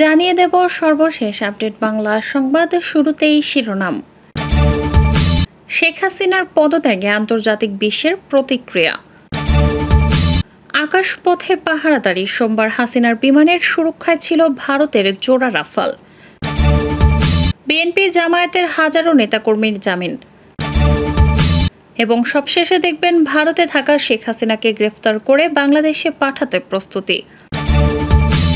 জানিয়ে দেব সর্বশেষ আপডেট বাংলা সংবাদ শুরুতেই শিরোনাম। শেখ হাসিনার পদত্যাগে আন্তর্জাতিক বিশ্বের প্রতিক্রিয়া। আকাশপথে পাহারাদারি সোমবার হাসিনার বিমানের সুরক্ষায় ছিল ভারতের জোড়া রাফাল। বিএনপি জামায়াতের হাজারো নেতাকর্মীর জামিন। এবং সবশেষে দেখবেন ভারতে থাকা শেখ হাসিনাকে গ্রেফতার করে বাংলাদেশে পাঠাতে প্রস্তুতি।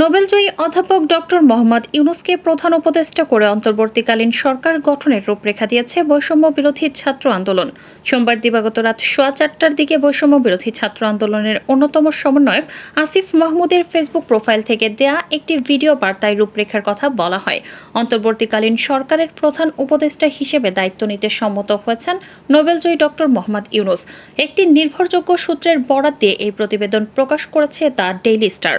নোবেলজয়ী অধ্যাপক ডক্টর মোহাম্মদ ইউনুসকে প্রধান উপদেষ্টা করে অন্তর্বর্তীকালীন সরকার গঠনের রূপরেখা দিয়েছে বৈষম্য বিরোধী ছাত্র আন্দোলন। সোমবার দিবাগত রাত সোয়া চারটার দিকে বৈষম্য বিরোধী ছাত্র আন্দোলনের অন্যতম সমন্বয়ক আসিফ মাহমুদের ফেসবুক প্রোফাইল থেকে দেয়া একটি ভিডিও বার্তায় রূপরেখার কথা বলা হয়। অন্তর্বর্তীকালীন সরকারের প্রধান উপদেষ্টা হিসেবে দায়িত্ব নিতে সম্মত হয়েছেন নোবেলজয়ী ডক্টর মোহাম্মদ ইউনুস। একটি নির্ভরযোগ্য সূত্রের বরাত দিয়ে এই প্রতিবেদন প্রকাশ করেছে দ্য ডেইলি স্টার।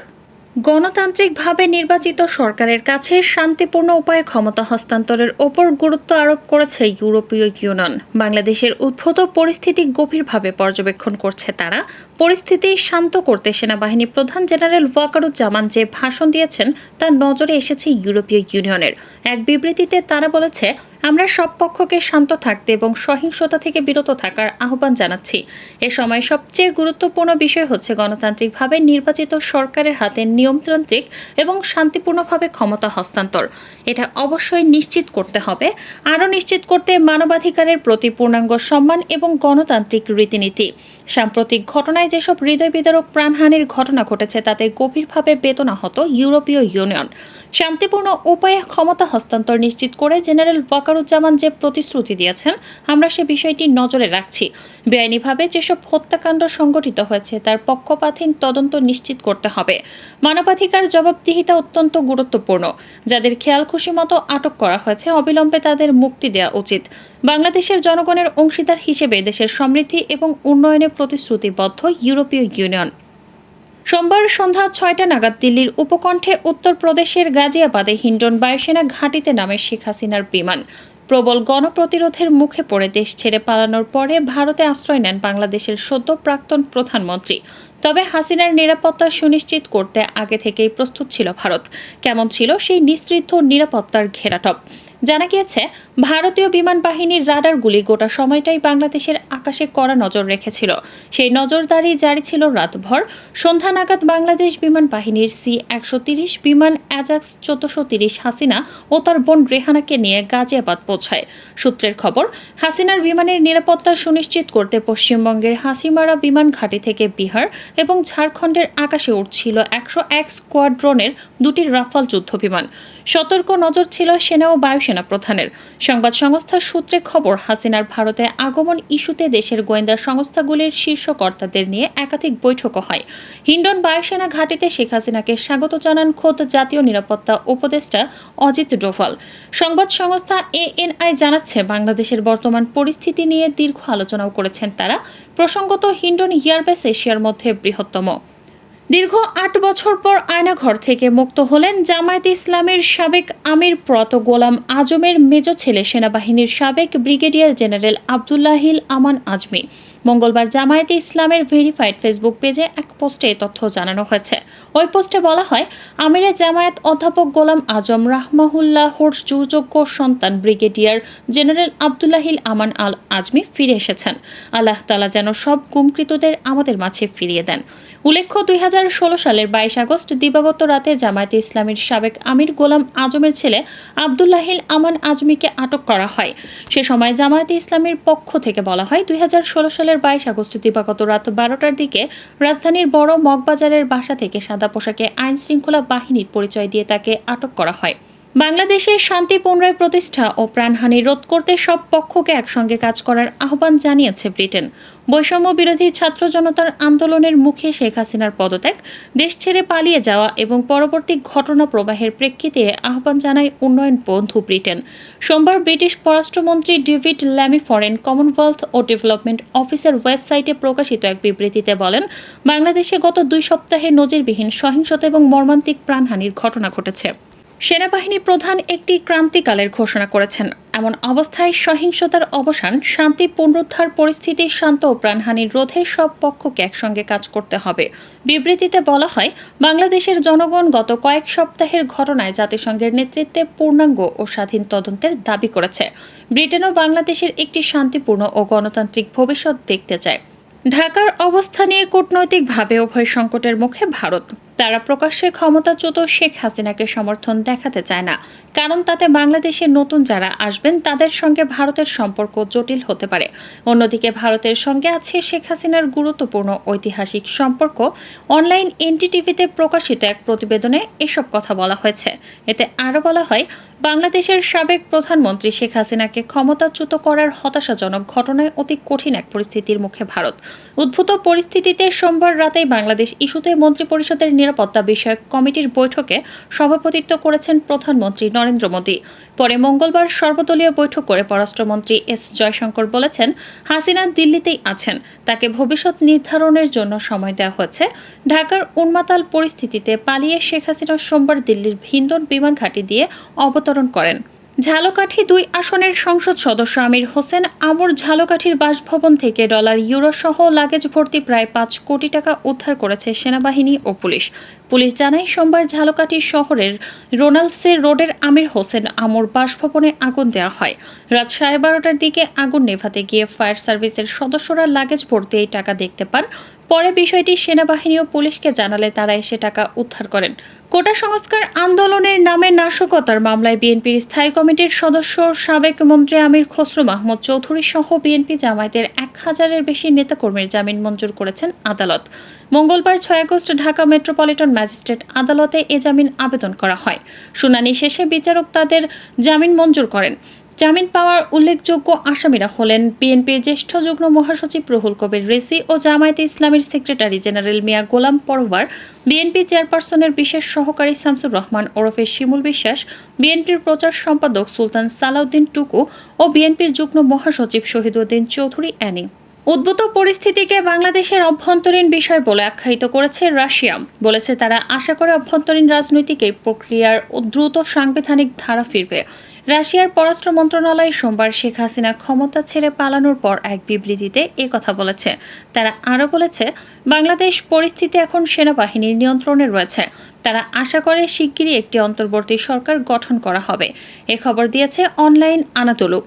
গণতান্ত্রিকভাবে নির্বাচিত সরকারের কাছে শান্তিপূর্ণ উপায়ে ক্ষমতা হস্তান্তরের ওপর গুরুত্ব আরোপ করেছে ইউরোপীয় ইউনিয়ন। বাংলাদেশের উদ্ভূত পরিস্থিতি গভীরভাবে পর্যবেক্ষণ করছে তারা। পরিস্থিতি শান্ত করতে সেনাবাহিনী প্রধান জেনারেল ওয়াকারুজ্জামান যে ভাষণ দিয়েছেন তার নজরে এসেছে ইউরোপীয় ইউনিয়নের। এক বিবৃতিতে তারা বলেছে, আমরা সব পক্ষকে শান্ত থাকতে এবং সহিংসতা থেকে বিরত থাকার আহ্বান জানাচ্ছি। এ সময় সবচেয়ে গুরুত্বপূর্ণ বিষয় হচ্ছে গণতান্ত্রিকভাবে নির্বাচিত সরকারের হাতে নিয়মতান্ত্রিক এবং শান্তিপূর্ণভাবে ক্ষমতা হস্তান্তর। এটা অবশ্যই নিশ্চিত করতে হবে। আরও নিশ্চিত করতে মানবাধিকারের প্রতি পূর্ণাঙ্গ সম্মান এবং গণতান্ত্রিক রীতিনীতি। সাম্প্রতিক ঘটনায় যেসব হৃদয় বিদারক প্রাণহানির ঘটনা ঘটেছে, তাতে গভীরভাবে বেদনাহত ইউরোপীয় ইউনিয়ন। শান্তিপূর্ণ উপায়ে ক্ষমতা হস্তান্তর নিশ্চিত করে জেনারেল ওয়াকারুজ্জামান যে প্রতিশ্রুতি দিয়েছেন, আমরা সে বিষয়টি নজরে রাখছি। বেআইনিভাবে যেসব হত্যাকাণ্ড সংঘটিত হয়েছে, তার পক্ষপাতহীন তদন্ত নিশ্চিত করতে হবে। মানবাধিকার জবাবদিহিতা অত্যন্ত গুরুত্বপূর্ণ। যাদের খেয়াল খুশি মতো আটক করা হয়েছে, অবিলম্বে তাদের মুক্তি দেওয়া উচিত। বাংলাদেশের জনগণের অংশীদার হিসেবে দেশের সমৃদ্ধি এবং উন্নয়নে প্রতিশ্রুতিবদ্ধ ইউরোপীয় ইউনিয়ন। সোমবার সন্ধ্যা ছয়টা নাগাদ দিল্লির উপকণ্ঠে উত্তরপ্রদেশের গাজিয়াবাদে হিন্ডন বায়ুসেনা ঘাঁটিতে নামে শেখ হাসিনার বিমান। প্রবল গণপ্রতিরোধের মুখে পড়ে দেশ ছেড়ে পালানোর পরে ভারতে আশ্রয় নেন বাংলাদেশের সদ্য প্রাক্তন প্রধানমন্ত্রী। তবে হাসিনার নিরাপত্তা সুনিশ্চিত করতে আগে থেকেই প্রস্তুত ছিল ভারত। কেমন ছিল সেই নিঃসৃত নিরাপত্তার ঘেরাটপ? জানা গিয়েছে, ভারতীয় বিমান বাহিনীর রাডারগুলি গোটা সময়টাই বাংলাদেশের আকাশে কড়া নজর রেখেছিল। সেই নজরদারি জারি ছিল রাতভর। সন্ধ্যা নাগাদ বাংলাদেশ বিমান বাহিনীর সি একশো তিরিশ বিমান অ্যাজাক্স চোদ্দশো তিরিশ হাসিনা ও তার বোন রেহানাকে নিয়ে গাজিয়াবাদ পৌঁছায়। সূত্রের খবর, হাসিনার বিমানের নিরাপত্তা সুনিশ্চিত করতে পশ্চিমবঙ্গের হাসিমারা বিমান ঘাঁটি থেকে বিহার এবং ঝাড়খণ্ডের আকাশে উঠছিল একশো এক স্কোয়াড্রনের দুটি রাফাল যুদ্ধ বিমান সতর্ক নজর ছিল সেনা ও বায়ুসেনা প্রধানের। সংবাদ সংস্থার সূত্রে খবর, হাসিনার ভারতে আগমন ইস্যুতে দেশের গোয়েন্দা সংস্থাগুলির শীর্ষ কর্তাদের নিয়ে একাধিক বৈঠকও হয়। হিন্ডন বায়ুসেনা ঘাটিতে শেখ হাসিনাকে স্বাগত জানান খোদ জাতীয় নিরাপত্তা উপদেষ্টা অজিত ডোভাল। সংবাদ সংস্থা এএনআই জানাচ্ছে, বাংলাদেশের বর্তমান পরিস্থিতি নিয়ে দীর্ঘ আলোচনাও করেছেন তারা। প্রসঙ্গত, হিন্ডন ইয়ারবেস এশিয়ার মধ্যে বৃহত্তম। দীর্ঘ আট বছর পর আয়নাঘর থেকে মুক্ত হলেন জামায়াত ইসলামের সাবেক আমির প্রত গোলাম আজমের মেজ ছেলে সেনাবাহিনীর সাবেক ব্রিগেডিয়ার জেনারেল আবদুল্লাহিল আমান আজমি। মঙ্গলবার জামায়াতে ইসলামের ভেরিফাইড ফেসবুক পেজে এক পোস্টে তথ্য জানানো হয়েছে। ওই পোস্টে বলা হয়, আমিরে জামায়াত অধ্যাপক গোলাম আজম রাহমাহুল্লাহর সুযোগ্য সন্তান ব্রিগেডিয়ার জেনারেল আবদুল্লাহিল আমান আল আজমি ফিরে এসেছেন। আল্লাহ তালা যেন সব গুমকৃতদের আমাদের মাঝে ফিরিয়ে দেন। উল্লেখ্য, দুই হাজার ষোলো সালের বাইশ আগস্ট দিবাগত রাতে জামায়াতে ইসলামীর সাবেক আমির গোলাম আজমের ছেলে আবদুল্লাহিল আমান আজমিকে আটক করা হয়। সে সময় জামায়াতে ইসলামীর পক্ষ থেকে বলা হয়, দুই হাজার ষোলো সালের বাইশ আগস্ট দিবাগত রাত বারোটার দিকে রাজধানীর বড় মগবাজারের বাসা থেকে সাদা পোশাকে আইন শৃঙ্খলা বাহিনীর পরিচয় দিয়ে তাকে আটক করা হয়। বাংলাদেশের শান্তি পুনরায় প্রতিষ্ঠা ও প্রাণহানি রোধ করতে সব পক্ষকে একসঙ্গে কাজ করার আহ্বান জানিয়েছে ব্রিটেন। বৈষম্য বিরোধী ছাত্র জনতার আন্দোলনের মুখে শেখ হাসিনার পদত্যাগ, দেশ ছেড়ে পালিয়ে যাওয়া এবং পরবর্তী ঘটনা প্রবাহের প্রেক্ষিতে আহ্বান জানায় উন্নয়ন বন্ধু ব্রিটেন। সোমবার ব্রিটিশ পররাষ্ট্রমন্ত্রী ডেভিড ল্যামি ফরেন কমনওয়েলথ ও ডেভেলপমেন্ট অফিসের ওয়েবসাইটে প্রকাশিত এক বিবৃতিতে বলেন, বাংলাদেশে গত দুই সপ্তাহে নজিরবিহীন সহিংসতা এবং মর্মান্তিক প্রাণহানির ঘটনা ঘটেছে। সেনাবাহিনী প্রধান একটি ক্রান্তিকালের ঘোষণা করেছেন। এমন অবস্থায় সহিংসতার অবসান, শান্তি পুনরুদ্ধার পরিস্থিতি, শান্ত ও প্রাণহানির রোধে সব পক্ষকে একসঙ্গে কাজ করতে হবে। বিবৃতিতে বলা হয়, বাংলাদেশের জনগণ গত কয়েক সপ্তাহের ঘটনায় জাতিসংঘের নেতৃত্বে পূর্ণাঙ্গ ও স্বাধীন তদন্তের দাবি করেছে। ব্রিটেনও বাংলাদেশের একটি শান্তিপূর্ণ ও গণতান্ত্রিক ভবিষ্যৎ দেখতে চায়। ঢাকার অবস্থা নিয়ে কূটনৈতিকভাবে উভয় সংকটের মুখে ভারত। তারা প্রকাশ্যে ক্ষমতাচ্যুত শেখ হাসিনাকে সমর্থন দেখাতে চায় না। কারণ তাতে বাংলাদেশের নতুন যারা আসবেন, তাদের সঙ্গে ভারতের সম্পর্ক জটিল হতে পারে। অন্যদিকে ভারতের সঙ্গে আছে শেখ হাসিনার গুরুত্বপূর্ণ ঐতিহাসিক সম্পর্ক। অনলাইন এনটিটিভিতে প্রকাশিত এক প্রতিবেদনে এসব কথা বলা হয়েছে। এতে আরও বলা হয় বাংলাদেশের সাবেক প্রধানমন্ত্রী শেখ হাসিনাকে ক্ষমতাচ্যুত করার হতাশাজনক ঘটনায় অতি কঠিন এক পরিস্থিতির মুখে ভারত। উদ্ভূত পরিস্থিতিতে সোমবার রাতেই বাংলাদেশ ইস্যুতে মন্ত্রিপরিষদের নিরাপত্তা বিষয়ক কমিটির বৈঠকে সভাপতিত্ব করেছেন প্রধানমন্ত্রী নরেন্দ্র মোদী। পরে মঙ্গলবার সর্বদলীয় বৈঠক করে পররাষ্ট্রমন্ত্রী এস জয়শঙ্কর বলেছেন, হাসিনা দিল্লিতেই আছেন। তাকে ভবিষ্যৎ নির্ধারণের জন্য সময় দেওয়া হয়েছে। ঢাকার উন্মাতাল পরিস্থিতিতে পালিয়ে শেখ হাসিনা সোমবার দিল্লির ভিন্দন বিমান ঘাঁটি দিয়ে অবতরণ করেন। ঝালকাঠি দুই আসনের সংসদ সদস্য আমির হোসেন আমর ঝালকাঠির বাসভবন থেকে ডলার, ইউরো সহ লাগেজ ভর্তি প্রায় পাঁচ কোটি টাকা উদ্ধার করেছে সেনাবাহিনী ও পুলিশ। পুলিশ জানায়, সোমবার ঝালকাঠি শহরের রোনালসে রোডের আমির হোসেন আমর বাসভবনে আগুন দেওয়া হয়। রাত সাড়ে বারোটার দিকে আগুন নেভাতে গিয়ে ফায়ার সার্ভিসের সদস্যরা লাগেজ ভর্তি এই টাকা দেখতে পান। পরে বিষয়টি সেনাবাহিনী ও পুলিশকে জানালে তারা এসে টাকা উদ্ধার করেন। কোটা সংস্কার আন্দোলনের নামে নাশকতার মামলায় বিএনপির স্থায়ী কমিটির সদস্য সাবেক মন্ত্রী আমির খসরু মাহমুদ চৌধুরী সহ বিএনপি জামায়াতের এক হাজারের বেশি নেতাকর্মীর জামিন মঞ্জুর করেছেন আদালত। মঙ্গলবার ছয় আগস্ট ঢাকা মেট্রোপলিটন ম্যাজিস্ট্রেট আদালতে এ জামিন আবেদন করা হয়। শুনানি শেষে বিচারক তাদের জামিন মঞ্জুর করেন। জামিন পাওয়ার উল্লেখযোগ্য আসামিরা হলেন বিএনপির জ্যেষ্ঠ যুগ্ম মহাসচিব রুহুল কবির রিজভি ও জামায়াতে ইসলামীর secretary general Mia Golam Parwar, BNP চেয়ারপারসনের বিশেষ সহকারী শামসুর রহমান ওরফে শিমুল বিশ্বাস, বিএনপির প্রচার সম্পাদক সুলতান সালাউদ্দিন টুকু ও বিএনপির যুগ্ম মহাসচিব শহীদুদ্দিন চৌধুরী অ্যানি। উদ্ভূত পরিস্থিতিকে বাংলাদেশের অভ্যন্তরীণ বিষয় বলে আখ্যায়িত করেছে রাশিয়া। বলেছে তারা আশা করে অভ্যন্তরীণ রাজনৈতিক এই প্রক্রিয়ার দ্রুত সাংবিধানিক ধারা ফিরবে। রাশিয়ার পররাষ্ট্র মন্ত্রণালয় সোমবার শেখ হাসিনা ক্ষমতা ছেড়ে পালানোর পর এক বিবৃতিতে এ কথা বলেছে। তারা আরও বলেছে, বাংলাদেশ পরিস্থিতি এখন সেনাবাহিনীর নিয়ন্ত্রণে রয়েছে। তারা আশা করে শিগগিরই একটি অন্তর্বর্তী সরকার গঠন করা হবে। এ খবর দিয়েছে অনলাইন আনাতোলু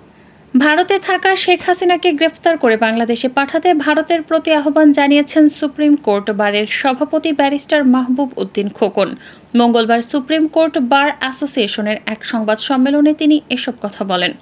ভারতে থাকা শেখ হাসিনাকে গ্রেফতার করে বাংলাদেশে পাঠাতে ভারতের প্রতি আহ্বান জানিয়েছেন সুপ্রিম কোর্ট বারের সভাপতি ব্যারিস্টার মাহবুব উদ্দিন খোকন। মঙ্গলবার সুপ্রিম কোর্ট বার অ্যাসোসিয়েশনের এক সংবাদ সম্মেলনে তিনি এসব কথা বলেন।